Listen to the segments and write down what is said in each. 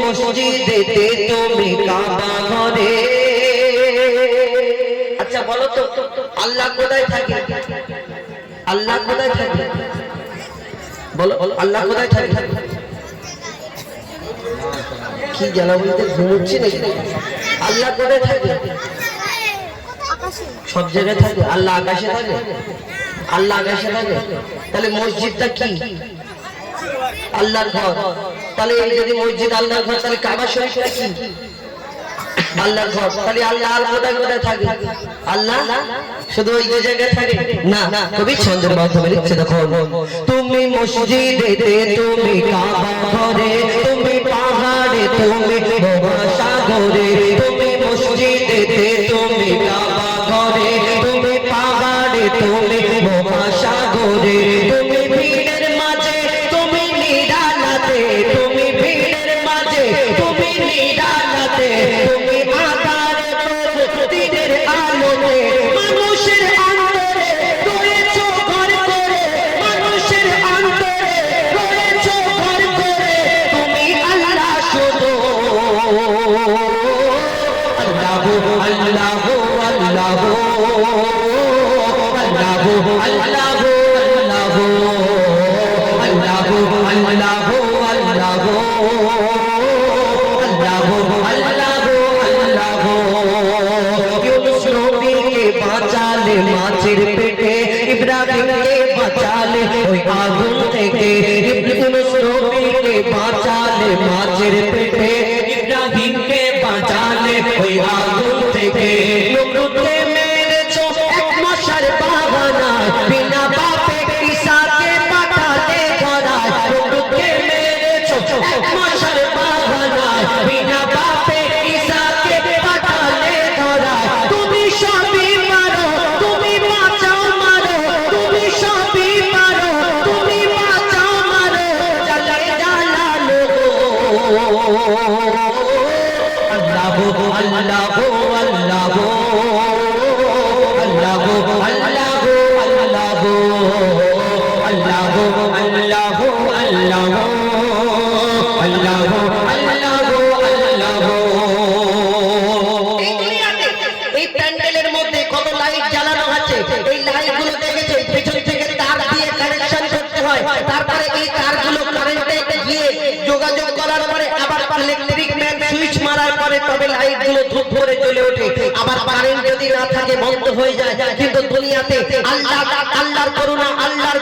মসজিদেতে, তুমি কাবা ঘরে। আচ্ছা বলো তো, আল্লাহ কোথায় থাকে? আল্লাহ কোথায় থাকে? বলো, আল্লাহ কোথায় থাকে? কি জ্বালা বলতে ঘুমোচ্ছি নাকি? আল্লাহ কোথায় থাকে? সব জায়গায় থাকে। আল্লাহ আকাশে থাকে। আল্লাহ আকাশে থাকে। তাহলে মসজিদটা কি? আল্লাহর ঘর। তাহলে এই যদি মসজিদ আল্লাহর ঘর, তাহলে কাবা শরীফটা কি? আল্লাহর ঘর। তাহলে আল্লাহ আর কোথায় থাকে? আল্লাহ তুমি মসজিদে, তুমি ঘরে, তুমি পাহাড়ে, তুমি মহাসাগরে তুমি মসজিদে, তুমি কাবা পাহাড়ে তুমি মহাসাগরে, তুমি ভিড়ের মাঝে, তুমি নিরালাতে তুমি ভিড়ের মাঝে, তুমি নিরালাতে তুমি আধার দিনের আলোতে, মানুষের অন্তরে করেছ ঘর করে বাঁচালে মাছের পেটে, ইব্রাহিমকে বাঁচালে ওই আগুন থেকে। নবীকে বাঁচালে মাছের পেটে, ইব্রাহিমকে বাঁচালে ওই আগুন থেকে। মশার তারপরে এই তারগুলো কারেন্টে গিয়ে যোগাযোগ করার পরে আবার ইলেকট্রিক মারার পরে তবে লাইটগুলো ধূপ করে জ্বলে ওঠে। আবার কারেন্ট যদি না থাকে বন্ধ হয়ে যায়। কিন্তু দুনিয়াতে আল্লাহ আল্লাহর করুণা, আল্লাহর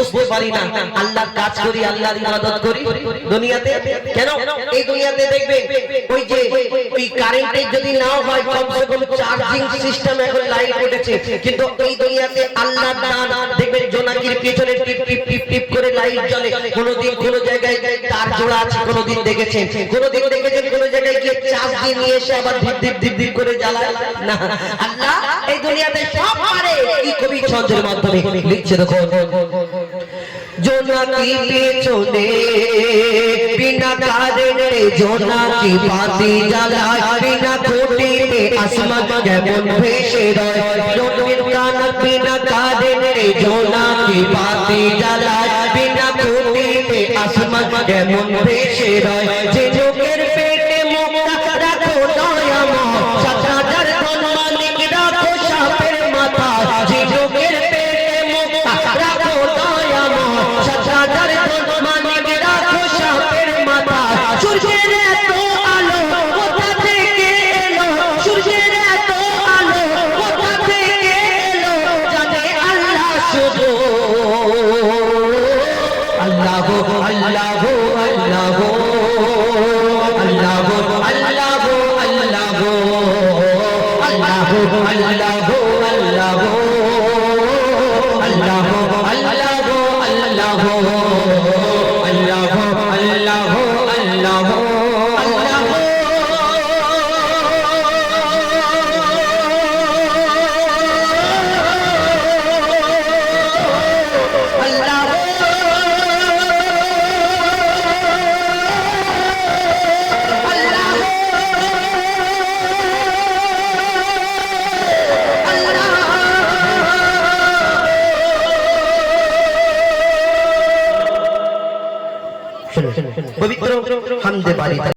বুঝতে পারি না। আল্লাহর কাজ করি, আল্লাহর ইবাদত করি। দুনিয়াতে? কেন? এই দুনিয়াতে দেখবে ওই যে, ওই কারেন্টের যদি নাও হয়, কমসে কম চার্জিং সিস্টেম এখন লাইট উঠেছে। কিন্তু এই দুনিয়াতে আল্লাহর দান দেখবেন জোনাকির পিছনে টিপ টিপ টিপ টিপ করে লাইট জ্বলে কোনোদিন কোন জায়গায় তার জোড়া আছে, কোনোদিন দেখেছেন কোনোদিন দেখেছেন কোন জায়গায় গিয়ে চার্জ দিয়ে নিয়ে এসে আবার ধিপ ধিপ ধিপ ধিপ করে জ্বালায়। না। আল্লাহ এই দুনিয়াতে সব পারে। এই কবি ছন্দের মাধ্যমে লিখছে দেখো জোনাকি পেছনে বিনা কারণে জোনাকি পাতি জ্বালায়? বিনা খুঁটিতে আসমান যেমন ভেসে রয়? যে Oh, হামদে বাড়িতে